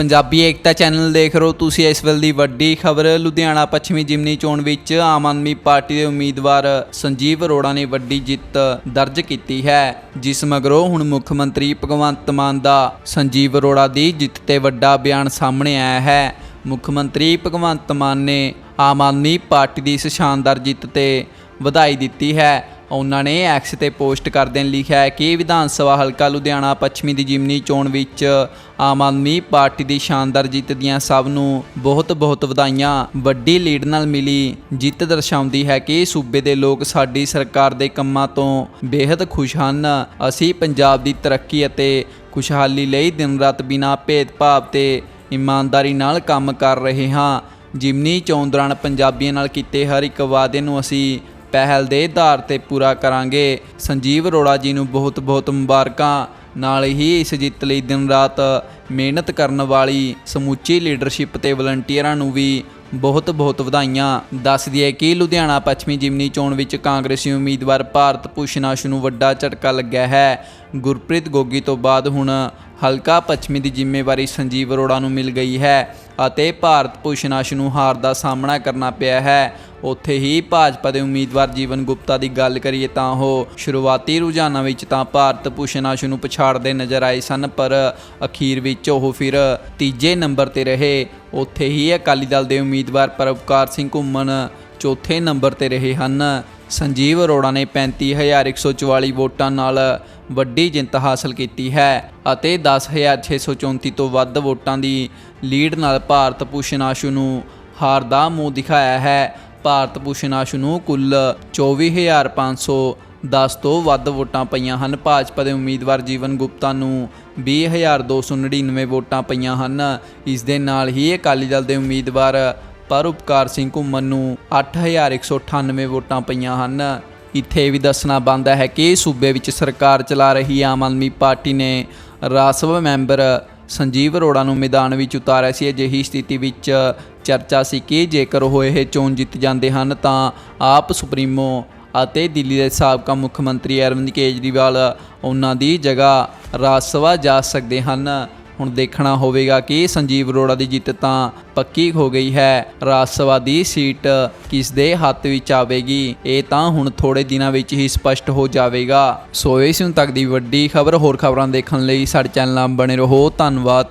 ਪੰਜਾਬੀ ਏਕਤਾ channel ਦੇਖ ਰਹੋ ਤੁਸੀਂ ਇਸ ਵੇਲੇ ਦੀ ਵੱਡੀ ਖਬਰ, ਲੁਧਿਆਣਾ ਪੱਛਮੀ ਜਿਮਨੀ ਚੋਣ ਵਿੱਚ ਆਮ ਆਦਮੀ ਪਾਰਟੀ ਦੇ ਉਮੀਦਵਾਰ ਸੰਜੀਵ ਅਰੋੜਾ ਨੇ ਵੱਡੀ ਜਿੱਤ ਦਰਜ ਕੀਤੀ ਹੈ, ਜਿਸ ਮਗਰੋਂ ਹੁਣ ਮੁੱਖ ਮੰਤਰੀ ਭਗਵੰਤ ਮਾਨ ਦਾ ਸੰਜੀਵ ਅਰੋੜਾ ਦੀ ਜਿੱਤ ਤੇ ਵੱਡਾ ਬਿਆਨ ਸਾਹਮਣੇ ਆਇਆ ਹੈ। ਮੁੱਖ ਮੰਤਰੀ ਭਗਵੰਤ ਮਾਨ ਨੇ ਆਮ ਆਦਮੀ ਪਾਰਟੀ ਦੀ ਇਸ ਸ਼ਾਨਦਾਰ ਜਿੱਤ ਤੇ ਵਧਾਈ ਦਿੱਤੀ ਹੈ। ਉਹਨਾਂ ਨੇ ਐਕਸ ਤੇ ਪੋਸਟ ਕਰਦਿਆਂ ਲਿਖਿਆ ਹੈ ਕਿ ਵਿਧਾਨ ਸਭਾ ਹਲਕਾ ਲੁਧਿਆਣਾ, ਪੱਛਮੀ ਦੀ ਜਿਮਨੀ ਚੋਣ ਵਿੱਚ ਆਮ ਆਦਮੀ ਪਾਰਟੀ ਦੀ ਸ਼ਾਨਦਾਰ ਜਿੱਤ ਦੀਆਂ ਸਭ ਨੂੰ ਬਹੁਤ-ਬਹੁਤ ਵਧਾਈਆਂ। ਵੱਡੀ ਲੀਡ ਨਾਲ ਮਿਲੀ ਜਿੱਤ ਦਰਸਾਉਂਦੀ ਹੈ ਕਿ ਸੂਬੇ ਦੇ ਲੋਕ ਸਾਡੀ ਸਰਕਾਰ ਦੇ ਕੰਮਾਂ ਤੋਂ ਬੇहद ਖੁਸ਼ ਹਨ। ਅਸੀਂ ਪੰਜਾਬ ਦੀ ਤਰੱਕੀ ਅਤੇ ਖੁਸ਼ਹਾਲੀ ਲਈ ਦਿਨ-ਰਾਤ ਬਿਨਾਂ ਭੇਦਭਾਵ ਤੇ ਇਮਾਨਦਾਰੀ ਨਾਲ ਕੰਮ ਕਰ ਰਹੇ ਹਾਂ। ਜਿਮਨੀ ਚੋਣ ਦੌਰਾਨ ਪੰਜਾਬੀਆਂ ਨਾਲ ਕੀਤੇ ਹਰ ਇੱਕ ਵਾਅਦੇ ਨੂੰ ਅਸੀਂ ਪਹਿਲ ਦੇ ਆਧਾਰ ਤੇ ਪੂਰਾ ਕਰਾਂਗੇ। ਸੰਜੀਵ ਅਰੋੜਾ ਜੀ ਨੂੰ ਬਹੁਤ-ਬਹੁਤ ਮੁਬਾਰਕਾਂ। ਨਾਲ ਹੀ ਇਸ ਜਿੱਤ ਲਈ ਦਿਨ ਰਾਤ ਮਿਹਨਤ ਕਰਨ ਵਾਲੀ ਸਮੁੱਚੀ ਲੀਡਰਸ਼ਿਪ ਤੇ ਵਲੰਟੀਅਰਾਂ ਨੂੰ ਵੀ ਬਹੁਤ-ਬਹੁਤ ਵਧਾਈਆਂ। ਦੱਸ ਦਈਏ ਕਿ ਲੁਧਿਆਣਾ ਪੱਛਮੀ ਜਿਮਨੀ ਚੋਣ ਵਿੱਚ ਕਾਂਗਰਸੀ ਉਮੀਦਵਾਰ ਭਾਰਤ ਭੂਸ਼ਣ ਆਸ਼ੂ ਨੂੰ ਵੱਡਾ ਝਟਕਾ ਲੱਗਿਆ ਹੈ। ਗੁਰਪ੍ਰੀਤ ਗੋਗੀ ਤੋਂ ਬਾਅਦ ਹੁਣ ਹਲਕਾ ਪੱਛਮੀ ਦੀ ਜ਼ਿੰਮੇਵਾਰੀ ਸੰਜੀਵ ਅਰੋੜਾ ਨੂੰ ਮਿਲ ਗਈ ਹੈ। ਅਤੇ ਭਾਰਤ ਭੂਸ਼ਣ ਆਸ਼ੂ ਨੂੰ ਹਾਰ ਦਾ ਸਾਹਮਣਾ ਕਰਨਾ ਪਿਆ ਹੈ। ਉੱਥੇ ਹੀ ਭਾਜਪਾ ਦੇ ਉਮੀਦਵਾਰ ਜੀਵਨ ਗੁਪਤਾ ਦੀ ਗੱਲ ਕਰੀਏ ਤਾਂ ਉਹ ਸ਼ੁਰੂਆਤੀ ਰੁਝਾਨਾਂ ਵਿੱਚ ਤਾਂ ਭਾਰਤ ਭੂਸ਼ਣ ਆਸ਼ੂ ਨੂੰ ਪਛਾੜਦੇ ਨਜ਼ਰ ਆਏ ਸਨ, ਪਰ ਅਖੀਰ ਵਿੱਚ ਉਹ ਫਿਰ ਤੀਜੇ ਨੰਬਰ ਤੇ ਰਹੇ। ਉੱਥੇ ਹੀ ਅਕਾਲੀ ਦਲ ਦੇ ਉਮੀਦਵਾਰ ਪਰਵਕਾਰ ਸਿੰਘ ਘੁੰਮਣ ਚੌਥੇ ਨੰਬਰ ਤੇ ਰਹੇ ਹਨ। ਸੰਜੀਵ ਅਰੋੜਾ ਨੇ 35144 ਵੋਟਾਂ ਨਾਲ ਵੱਡੀ ਜਿੱਤ ਹਾਸਲ ਕੀਤੀ ਹੈ ਅਤੇ 10634 ਤੋਂ ਵੱਧ ਵੋਟਾਂ ਦੀ ਲੀਡ ਨਾਲ ਭਾਰਤ ਭੂਸ਼ਣ ਆਸ਼ੂ ਨੂੰ ਹਾਰ ਦਾ ਮੂੰਹ ਦਿਖਾਇਆ ਹੈ। ਭਾਰਤ ਭੂਸ਼ਣ ਆਸ਼ੂ ਨੂੰ ਕੁੱਲ 24510 ਤੋਂ ਵੱਧ ਵੋਟਾਂ ਪਈਆਂ ਹਨ। ਭਾਜਪਾ ਦੇ ਉਮੀਦਵਾਰ ਜੀਵਨ ਗੁਪਤਾ ਨੂੰ 20299 ਵੋਟਾਂ ਪਈਆਂ ਹਨ। ਇਸ ਦੇ ਨਾਲ ਹੀ ਅਕਾਲੀ ਦਲ ਦੇ ਉਮੀਦਵਾਰ ਪਰ ਉਪਕਾਰ ਸਿੰਘ ਘੁੰਮਣ ਨੂੰ 8198 ਵੋਟਾਂ ਪਈਆਂ ਹਨ। ਇੱਥੇ ਇਹ ਵੀ ਦੱਸਣਾ ਬਣਦਾ ਹੈ ਕਿ ਸੂਬੇ ਵਿੱਚ ਸਰਕਾਰ ਚਲਾ ਰਹੀ ਆਮ ਆਦਮੀ ਪਾਰਟੀ ਨੇ ਰਾਜ ਸਭਾ ਮੈਂਬਰ ਸੰਜੀਵ ਅਰੋੜਾ ਨੂੰ ਮੈਦਾਨ ਵਿੱਚ ਉਤਾਰਿਆ ਸੀ। ਅਜਿਹੀ ਸਥਿਤੀ ਵਿੱਚ ਚਰਚਾ ਸੀ ਕਿ ਜੇਕਰ ਉਹ ਇਹ ਚੋਣ ਜਿੱਤ ਜਾਂਦੇ ਹਨ ਤਾਂ ਆਪ ਸੁਪਰੀਮੋ ਅਤੇ ਦਿੱਲੀ ਦੇ ਸਾਬਕਾ ਮੁੱਖ ਮੰਤਰੀ ਅਰਵਿੰਦ ਕੇਜਰੀਵਾਲ ਉਹਨਾਂ ਦੀ ਜਗ੍ਹਾ ਰਾਜ ਸਭਾ ਜਾ ਸਕਦੇ ਹਨ। ਹੁਣ ਦੇਖਣਾ ਹੋਵੇਗਾ ਕਿ ਸੰਜੀਵ ਅਰੋੜਾ ਦੀ ਜਿੱਤ ਤਾਂ ਪੱਕੀ ਹੋ ਗਈ ਹੈ। ਰਾਜ ਸਭਾ ਦੀ ਸੀਟ ਕਿਸ ਦੇ ਹੱਥ ਵਿੱਚ ਆਵੇਗੀ, ਇਹ ਤਾਂ ਹੁਣ ਥੋੜੇ ਦਿਨਾਂ ਵਿੱਚ ਹੀ ਸਪਸ਼ਟ ਹੋ ਜਾਵੇਗਾ। ਸੋ ਇਸ ਹੁਣ ਤੱਕ ਦੀ ਵੱਡੀ ਖਬਰ, ਹੋਰ ਖਬਰਾਂ ਦੇਖਣ ਲਈ ਸਾਡੇ ਚੈਨਲ ਨਾਲ ਬਣੇ ਰਹੋ। ਧੰਨਵਾਦ।